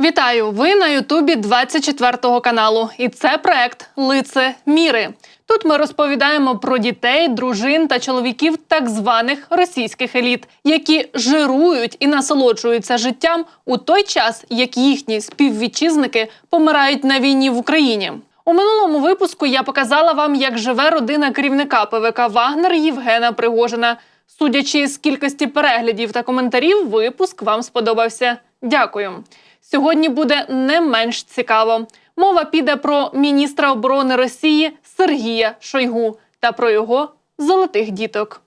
Вітаю! Ви на Ютубі 24 каналу. І це проект Лице Міри. Тут ми розповідаємо про дітей, дружин та чоловіків так званих російських еліт, які жирують і насолоджуються життям у той час, як їхні співвітчизники помирають на війні в Україні. У минулому випуску я показала вам, як живе родина керівника ПВК Вагнер Євгена Пригожина. Судячи з кількості переглядів та коментарів, випуск вам сподобався. Дякую. Сьогодні буде не менш цікаво. Мова піде про міністра оборони Росії Сергія Шойгу та про його золотих діток.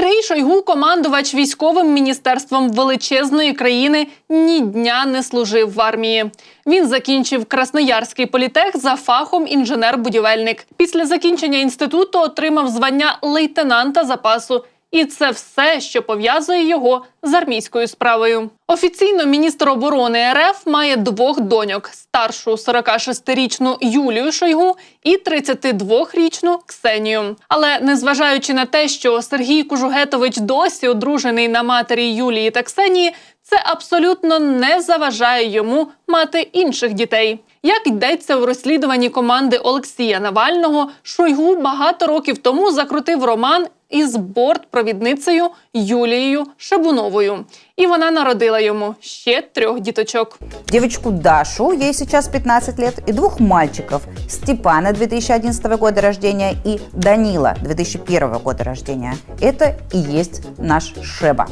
Сергій Шойгу, командувач військовим міністерством величезної країни, ні дня не служив в армії. Він закінчив Красноярський політех за фахом інженер-будівельник. Після закінчення інституту отримав звання лейтенанта запасу. І це все, що пов'язує його з армійською справою. Офіційно міністр оборони РФ має двох доньок: старшу 46-річну Юлію Шойгу і 32-річну Ксенію. Але незважаючи на те, що Сергій Кужугетович досі одружений на матері Юлії та Ксенії, це абсолютно не заважає йому мати інших дітей. Як йдеться в розслідуванні команди Олексія Навального, Шойгу багато років тому закрутив роман із бортпровідницею Юлією Шабуновою, і вона народила йому ще трьох діточок. девочку Дашу, ей сейчас 15 лет, и двух мальчиков, Степана 2011 года рождения и Данила 2001 года рождения. Это и есть наш Шеба.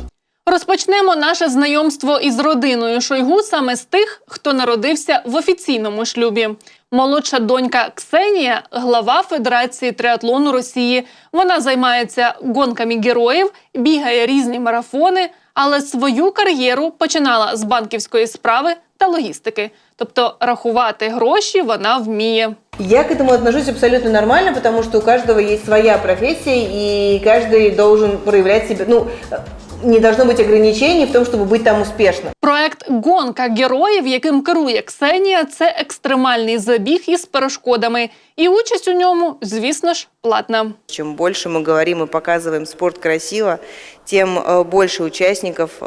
Розпочнемо наше знайомство із родиною Шойгу саме з тих, хто народився в офіційному шлюбі. Молодша донька Ксенія, глава Федерації триатлону Росії. Вона займається гонками героїв, бігає різні марафони, але свою кар'єру починала з банківської справи та логістики. Тобто рахувати гроші вона вміє. Я к этому отношусь абсолютно нормально, потому что у каждого есть своя профессия, и каждый должен проявлять себя. Ну, не должно быть ограничений в том, чтобы быть там успешным. Проект Гонка героїв, яким керує Ксенія, це екстремальний забіг із перешкодами. І участь у ньому, звісно ж, платна. Чем больше мы говорим и показываем спорт красиво, тем э, больше участников, э,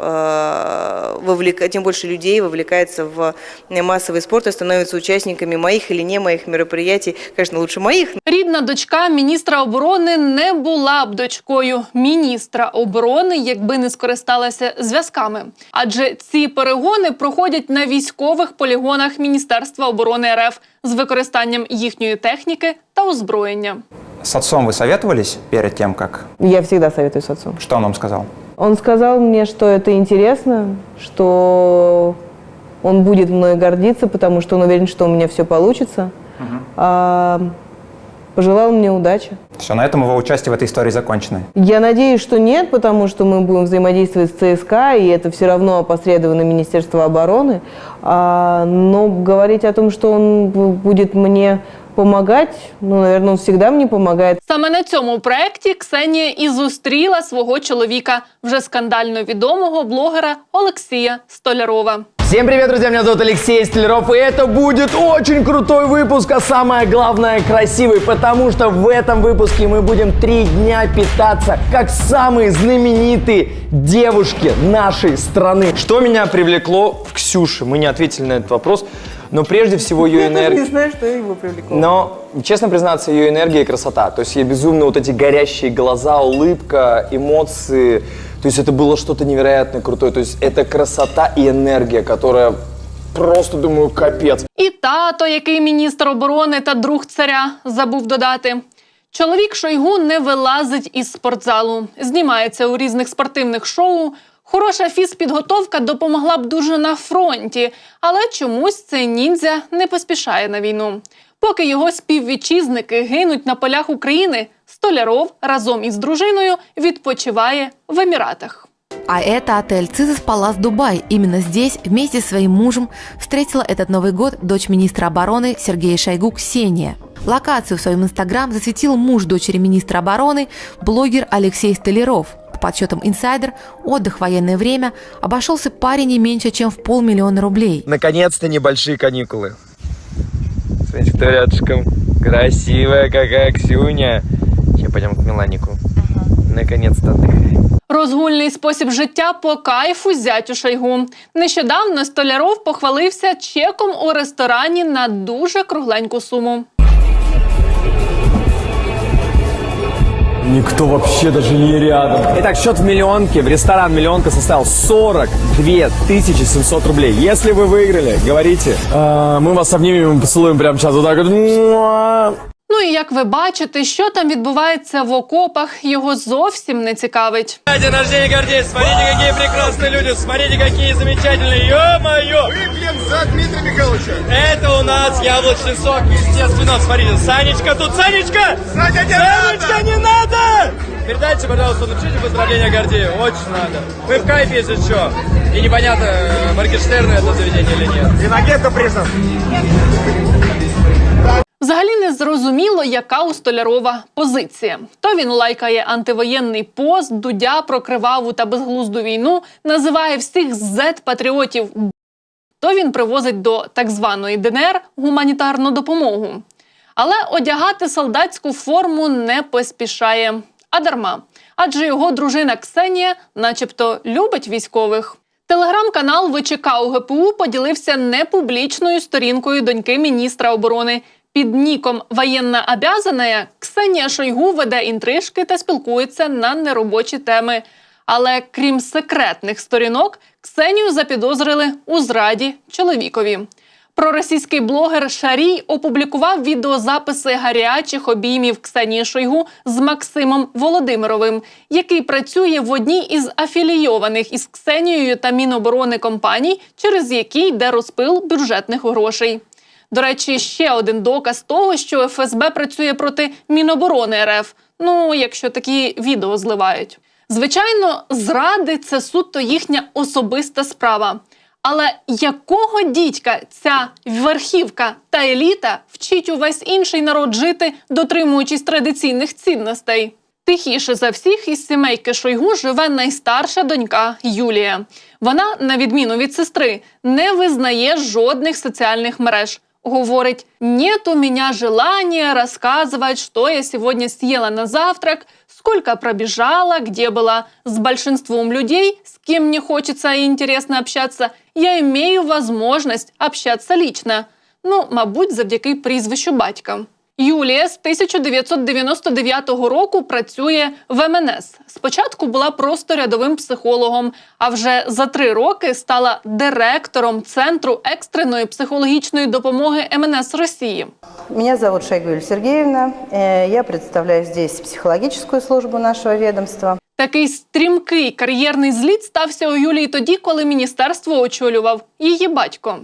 вовлека- тем больше людей вовлекается в массовый спорт и становятся участниками моих или не моих мероприятий. Конечно, лучше моих, Рідна дочка міністра оборони не була б дочкою міністра оборони, якби не скористалася зв'язками. Адже ці перегони проходять на військових полігонах Міністерства оборони РФ з використанням їхньої техніки та озброєння. С отцом вы советовались перед тем, как... Я всегда советую с отцом. Что он вам сказал? Он сказал мне, что это интересно, что он будет мной гордиться, потому что он уверен, что у меня все получится. А, пожелал мне удачи. Все, на этом его участие в этой истории закончено. Я надеюсь, что нет, потому что мы будем взаимодействовать с ЦСКА, и это все равно опосредованно Министерство обороны. А, но говорить о том, что он бу- будет мне помогать, ну, наверное, он всегда мне помогает. Саме на цьому проекті Ксенія і зустріла свого чоловіка, вже скандально відомого блогера Олексія Столярова. Всем привет, друзья! Меня зовут Алексей Столяров, и это будет очень крутой выпуск, а самое главное красивый, потому что в этом выпуске мы будем три дня питаться, как самые знаменитые девушки нашей страны. Что меня привлекло в Ксюше? Мы не ответили на этот вопрос, но прежде всего ее Я даже не энергия. знаю, что его привлекло. Но, честно признаться, ее энергия и красота. То есть ей безумно вот эти горящие глаза, улыбка, эмоции. То есть это было что-то невероятно крутое. То есть это красота и энергия, которая просто, думаю, капец. І тато, який міністр оборони та друг царя, забув додати. Чоловік Шойгу не вилазить із спортзалу, знімається у різних спортивних шоу. Хороша фізпідготовка допомогла б дуже на фронті, але чомусь цей ніндзя не поспішає на війну. Поки його співвітчизники гинуть на полях України, Столяров разом із дружиною відпочиває в Еміратах. А это отель Цизис Палас Дубай. Именно здесь вместе с своим мужем встретила этот Новый год дочь министра обороны Сергея Шойгу Ксения. Локацию в своем инстаграм засветил муж дочери министра обороны, блогер Алексей Столяров. По подсчетам инсайдер, отдых в военное время обошелся паре не меньше, чем в полмиллиона рублей. Наконец-то небольшие каникулы. Смотрите, кто рядышком. Красивая какая Ксюня. Сейчас пойдем к Миланику. Наконец-то отдыхаем. Розгульний спосіб життя по кайфу зятю Шойгу. Нещодавно Столяров похвалився чеком у ресторані на дуже кругленьку суму. Никто вообще даже не рядом. Итак, счет в миллионке. В ресторан миллионка составил 42 700 рублей. Если вы выиграли, говорите. А, мы вас обнимем и поцелуем прямо сейчас. Вот так вот. Муа. Ну і як ви бачите, що там відбувається в окопах, його зовсім не цікавить. День рождения Гордей. Смотрите, какие прекрасные люди. Смотрите, какие замечательные. Ё-моё! Выпьем за Дмитрия Михайловича. Это у нас яблочный сок, естественно. Смотрите, Санечка тут. Санечка! Саня, не Санечка, надо! не надо! Передайте, пожалуйста, напишите поздравления Гордею. Очень надо. Мы в кайфе, если что. И непонятно, э, Моргенштерна это заведение или нет. Инагента признан. Взагалі не зрозуміло, яка у Столярова позиція. То він лайкає антивоєнний пост, дудя про криваву та безглузду війну, називає всіх зет-патріотів, то він привозить до так званої ДНР гуманітарну допомогу. Але одягати солдатську форму не поспішає. А дарма. Адже його дружина Ксенія, начебто, любить військових. Телеграм-канал ВЧК УГПУ поділився непублічною сторінкою доньки міністра оборони. Під ніком воєнна обязаная Ксенія Шойгу веде інтрижки та спілкується на неробочі теми. Але крім секретних сторінок, Ксенію запідозрили у зраді чоловікові. Проросійський блогер Шарій опублікував відеозаписи гарячих обіймів Ксенії Шойгу з Максимом Володимировим, який працює в одній із афілійованих із Ксенією та Міноборони компаній, через які йде розпил бюджетних грошей. До речі, ще один доказ того, що ФСБ працює проти Міноборони РФ. Ну, якщо такі відео зливають. Звичайно, зради це суто їхня особиста справа. Але якого дідька ця верхівка та еліта вчить увесь інший народ жити, дотримуючись традиційних цінностей? Тихіше за всіх із сімейки Шойгу живе найстарша донька Юлія. Вона, на відміну від сестри, не визнає жодних соціальних мереж. Говорить, нет у меня желания рассказывать, что я сегодня съела на завтрак, сколько пробежала, где была. С большинством людей, с кем мне хочется и интересно общаться, я имею возможность общаться лично. Ну, мабуть, завдяки прізвищу батька. Юлія з 1999 року працює в МНС. Спочатку була просто рядовим психологом, а вже за три роки стала директором центру екстреної психологічної допомоги МНС Росії. Меня зовут Шайгуль Сергеевна. Э, Я представляю здесь психологическую службу нашего ведомства. Такий стрімкий кар'єрний зліт стався у Юлії тоді, коли міністерство очолював її батько.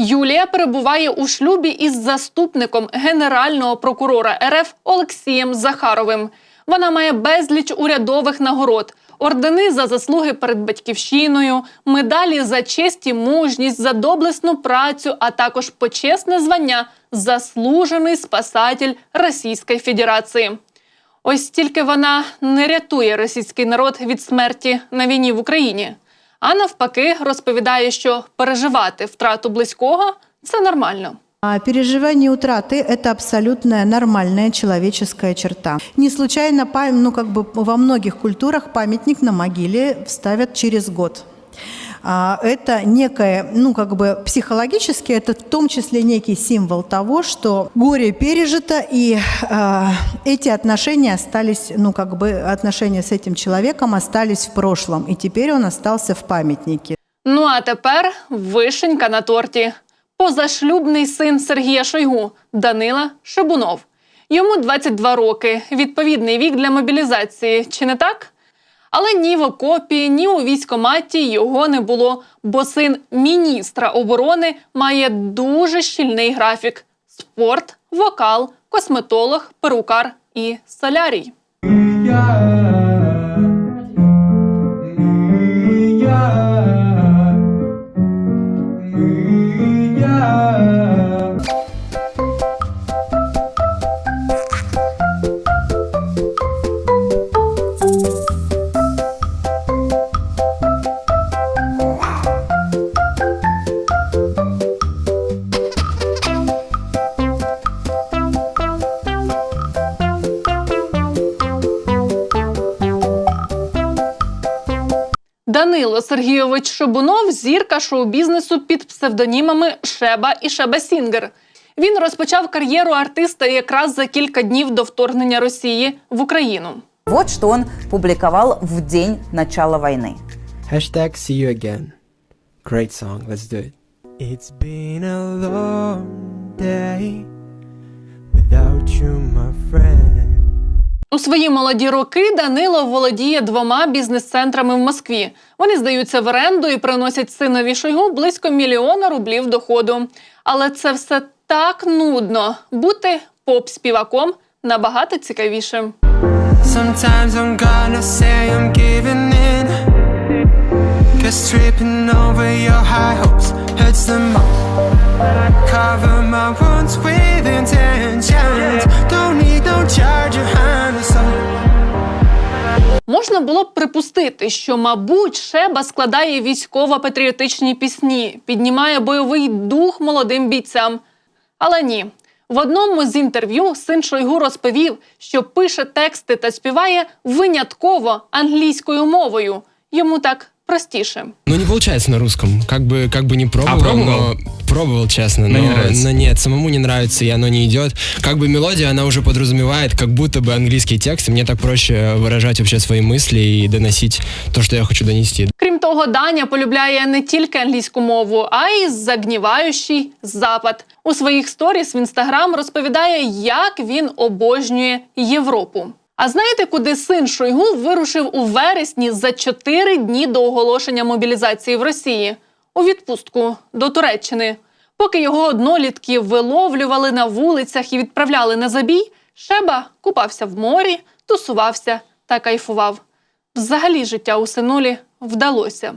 Юлія перебуває у шлюбі із заступником генерального прокурора РФ Олексієм Захаровим. Вона має безліч урядових нагород, ордени за заслуги перед батьківщиною, медалі за честь і мужність, за доблесну працю, а також почесне звання заслужений спасатель Російської Федерації. Ось тільки вона не рятує російський народ від смерті на війні в Україні, а навпаки, розповідає, що переживати втрату близького це нормально. А переживание утраты – это абсолютная нормальная человеческая черта. Не случайно пам- ну, как бы во многих культурах памятник на могиле вставят через год. А, Это некое, ну как бы психологически, это в том числе некий символ того, что горе пережито, и а, эти отношения остались, ну как бы отношения с этим человеком остались в прошлом, и теперь он остался в памятнике. Ну а тепер вишенька на торті. Позашлюбний син Сергія Шойгу Данила Шибунов. Йому 22 роки. Відповідний вік для мобілізації, чи не так? Але ні в окопі, ні у військоматі його не було, бо син міністра оборони має дуже щільний графік: спорт, вокал, косметолог, перукар і солярій. Данило Сергійович Шибунов зірка шоу-бізнесу під псевдонімами Шеба і Шеба Сінгер. Він розпочав кар'єру артиста якраз за кілька днів до вторгнення Росії в Україну. Вот что он публиковал в день начала войны. Hashtag see you again. Great song, let's do it. It's been a long day without you, my friend. У свої молоді роки Данило володіє двома бізнес-центрами в Москві. Вони здаються в оренду і приносять синові Шойгу близько мільйона рублів доходу. Але це все так нудно. Бути поп-співаком набагато цікавіше. Sometimes I'm. Cause tripping over your high hopes hurts the most. Cover my wounds with intentions. Don't need no charge or. Можна було б припустити, що, мабуть, Шеба складає військово-патріотичні пісні, піднімає бойовий дух молодим бійцям. Але ні. В одному з інтерв'ю син Шойгу розповів, що пише тексти та співає винятково англійською мовою. Йому так простіше. Ну не получается на русском. Как бы, как бы не пробовал, пробовал? но пробовал, честно. Но Но, не нравится? но нет, самому не нравится, и оно не идет. Как бы мелодия, она уже подразумевает, как будто бы английский текст, и мне так проще выражать вообще свои мысли и доносить то, что я хочу донести. Крім того, Даня полюбляє не тільки англійську мову, а й загніваючий запад. У своїх сторіс в інстаграм розповідає, як він обожнює Європу. А знаєте, куди син Шойгу вирушив у вересні за чотири дні до оголошення мобілізації в Росії? У відпустку до Туреччини. Поки його однолітки виловлювали на вулицях і відправляли на забій, Шеба купався в морі, тусувався та кайфував. Взагалі життя у синулі вдалося.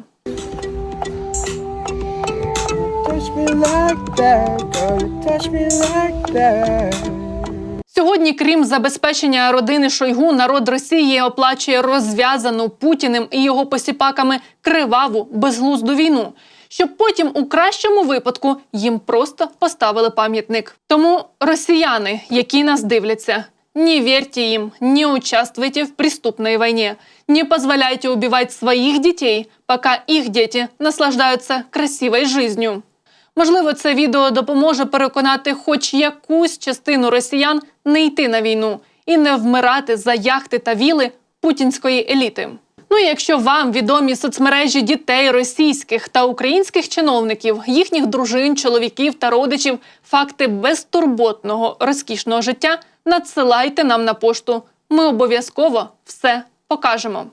Сьогодні, крім забезпечення родини Шойгу, народ Росії оплачує розв'язану Путіним і його посіпаками криваву безглузду війну, щоб потім у кращому випадку їм просто поставили пам'ятник. Тому росіяни, які нас дивляться, не верьте им, не участвуйте в преступной войне, не позволяйте убивать своих детей, пока их дети наслаждаются красивой жизнью. Можливо, це відео допоможе переконати хоч якусь частину росіян не йти на війну і не вмирати за яхти та віли путінської еліти. Ну і якщо вам відомі соцмережі дітей російських та українських чиновників, їхніх дружин, чоловіків та родичів, факти безтурботного розкішного життя, надсилайте нам на пошту. Ми обов'язково все покажемо.